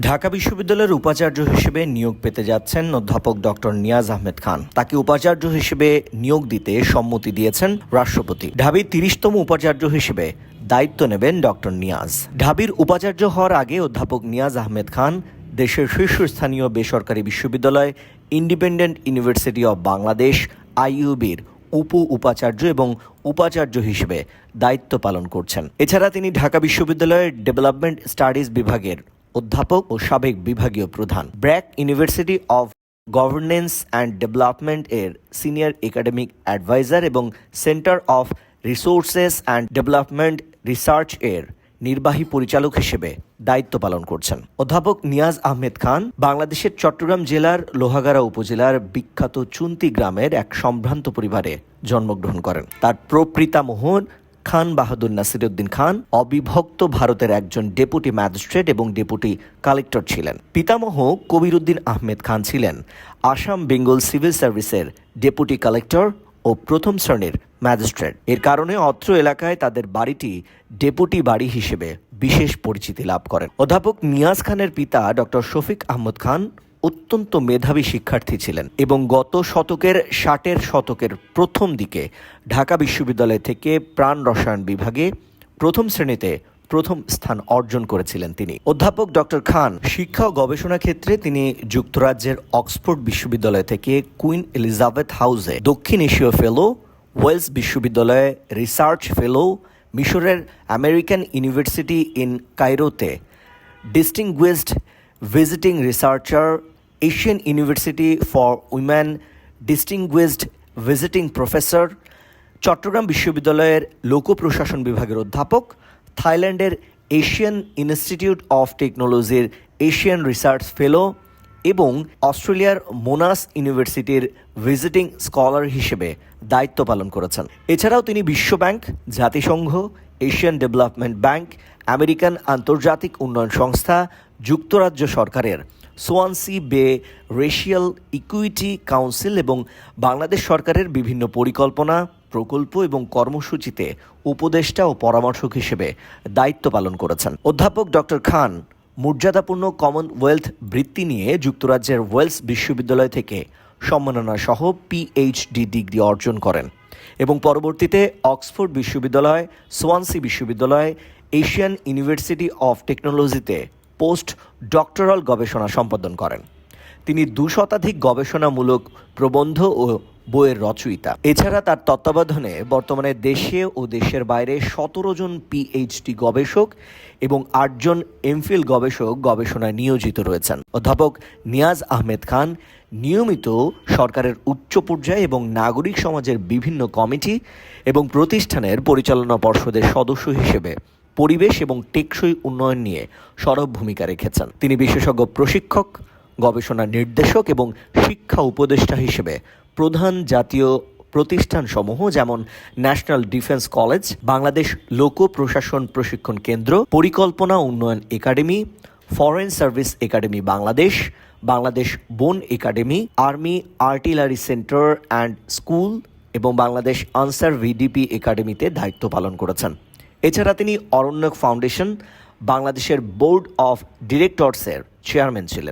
ঢাকা বিশ্ববিদ্যালয়ের উপাচার্য হিসেবে নিয়োগ পেতে যাচ্ছেন অধ্যাপক ডক্টর নিয়াজ আহমেদ খান। তাকে উপাচার্য হিসেবে নিয়োগ দিতে সম্মতি দিয়েছেন রাষ্ট্রপতি। ঢাবির তিরিশতম উপাচার্য হিসেবে দায়িত্ব নেবেন ডক্টর নিয়াজ। ঢাবির উপাচার্য হওয়ার আগে অধ্যাপক নিয়াজ আহমেদ খান দেশের শীর্ষস্থানীয় বেসরকারি বিশ্ববিদ্যালয়, ইন্ডিপেন্ডেন্ট ইউনিভার্সিটি অব বাংলাদেশ, আইইউবির উপ উপাচার্য এবং উপাচার্য হিসেবে দায়িত্ব পালন করছেন। এছাড়া তিনি ঢাকা বিশ্ববিদ্যালয়ের ডেভেলপমেন্ট স্টাডিজ বিভাগের অধ্যাপক ও সাবেক বিভাগীয় প্রধান। BRAC University of Governance and Development এর সিনিয়র একাডেমিক অ্যাডভাইজার এবং Centre of Resources and Development Research এর নির্বাহী পরিচালক হিসেবে দায়িত্ব পালন করছেন। অধ্যাপক নিয়াজ আহমেদ খান বাংলাদেশের চট্টগ্রাম জেলার লোহাগাড়া উপজেলার বিখ্যাত চুন্তি গ্রামের এক সম্ভ্রান্ত পরিবারে জন্মগ্রহণ করেন। তার প্রপিতামহ খান বাহাদুর নাসিরউদ্দিন খান অবিভক্ত ভারতের একজন ডেপুটি ম্যাজিস্ট্রেট এবং ডেপুটি কালেক্টর ছিলেন। পিতামহ কবিরুদ্দিন আহমেদ খান ছিলেন আসাম বেঙ্গল সিভিল সার্ভিসের ডেপুটি কালেক্টর ও প্রথম শ্রেণির ম্যাজিস্ট্রেট। এর কারণে অত্র এলাকায় তাদের বাড়িটি ডেপুটি বাড়ি হিসেবে বিশেষ পরিচিতি লাভ করেন। অধ্যাপক নিয়াজ খানের পিতা ডক্টর শফিক আহমদ খান অত্যন্ত মেধাবী শিক্ষার্থী ছিলেন এবং গত শতকের ষাটের শতকের প্রথম দিকে ঢাকা বিশ্ববিদ্যালয় থেকে প্রাণ রসায়ন বিভাগে প্রথম শ্রেণীতে প্রথম স্থান অর্জন করেছিলেন তিনি। অধ্যাপক ডক্টর খান, শিক্ষা ও গবেষণা ক্ষেত্রে তিনি যুক্তরাজ্যের অক্সফোর্ড বিশ্ববিদ্যালয় থেকে কুইন এলিজাবেথ হাউসে দক্ষিণ এশীয় ফেলো, ওয়েলস বিশ্ববিদ্যালয়ে রিসার্চ ফেলো, মিশরের American university in কায়রোতে distinguished visiting researcher Asian University for Women distinguished visiting professor Chattogram বিশ্ববিদ্যালয়ের লোক প্রশাসন বিভাগের অধ্যাপক থাইল্যান্ডের এশিয়ান ইনস্টিটিউট অফ টেকনোলজির এশিয়ান রিসার্চ ফেলো এবং অস্ট্রেলিয়ার মোনাস ইউনিভার্সিটির ভিজিটিং স্কলার হিসেবে দায়িত্ব পালন করেছেন। এছাড়াও তিনি বিশ্বব্যাংক জাতিসংঘ এশিয়ান ডেভেলপমেন্ট ব্যাংক আমেরিকান আন্তর্জাতিক উন্নয়ন সংস্থা, যুক্তরাজ্য সরকারের সোয়ানসি বে রেশিয়াল ইকুইটি কাউন্সিল এবং বাংলাদেশ সরকারের বিভিন্ন পরিকল্পনা, প্রকল্প এবং কর্মসূচিতে উপদেষ্টা ও পরামর্শক হিসেবে দায়িত্ব পালন করেছেন। অধ্যাপক ডক্টর খান, মর্যাদাপূর্ণ কমনওয়েলথ বৃত্তি নিয়ে যুক্তরাজ্যের ওয়েলস বিশ্ববিদ্যালয় থেকে সম্মাননা সহ পিএইচডি ডিগ্রি অর্জন করেন এবং পরবর্তীতে অক্সফোর্ড বিশ্ববিদ্যালয়, সোয়ানসি বিশ্ববিদ্যালয়, এশিয়ান ইউনিভার্সিটি অফ টেকনোলজিতে পোস্ট ডক্টরাল গবেষণা সম্পাদন করেন। তিনি দু শতাধিক গবেষণামূলক প্রবন্ধ ও বইয়ের রচয়িতা। এছাড়া তার তত্ত্বাবধানে বর্তমানে দেশে ও দেশের বাইরে সতেরো জন পিএইচডি গবেষক এবং আটজন এমফিল গবেষক গবেষণায় নিয়োজিত রয়েছেন। অধ্যাপক নিয়াজ আহমেদ খান নিয়মিত সরকারের উচ্চ পর্যায়ে এবং নাগরিক সমাজের বিভিন্ন কমিটি এবং প্রতিষ্ঠানের পরিচালনা পর্ষদের সদস্য হিসেবে পরিবেশ এবং টেকসই উন্নয়ন নিয়ে সরব ভূমিকা রেখেছেন। তিনি বিশেষজ্ঞ প্রশিক্ষক, গবেষণা নির্দেশক এবং শিক্ষা উপদেষ্টা হিসেবে প্রধান জাতীয় প্রতিষ্ঠানসমূহ যেমন ন্যাশনাল ডিফেন্স কলেজ, বাংলাদেশ লোক প্রশাসন প্রশিক্ষণ কেন্দ্র, পরিকল্পনা উন্নয়ন academy, foreign service academy Bangladesh Bangladesh বন academy, army artillery centre and school এবং বাংলাদেশ আনসার ভিডিপি একাডেমিতে দায়িত্ব পালন করেছেন। এছাড়া তিনি অরণ্যক ফাউন্ডেশন বাংলাদেশের বোর্ড অফ ডিরেক্টরসের চেয়ারম্যান ছিলেন।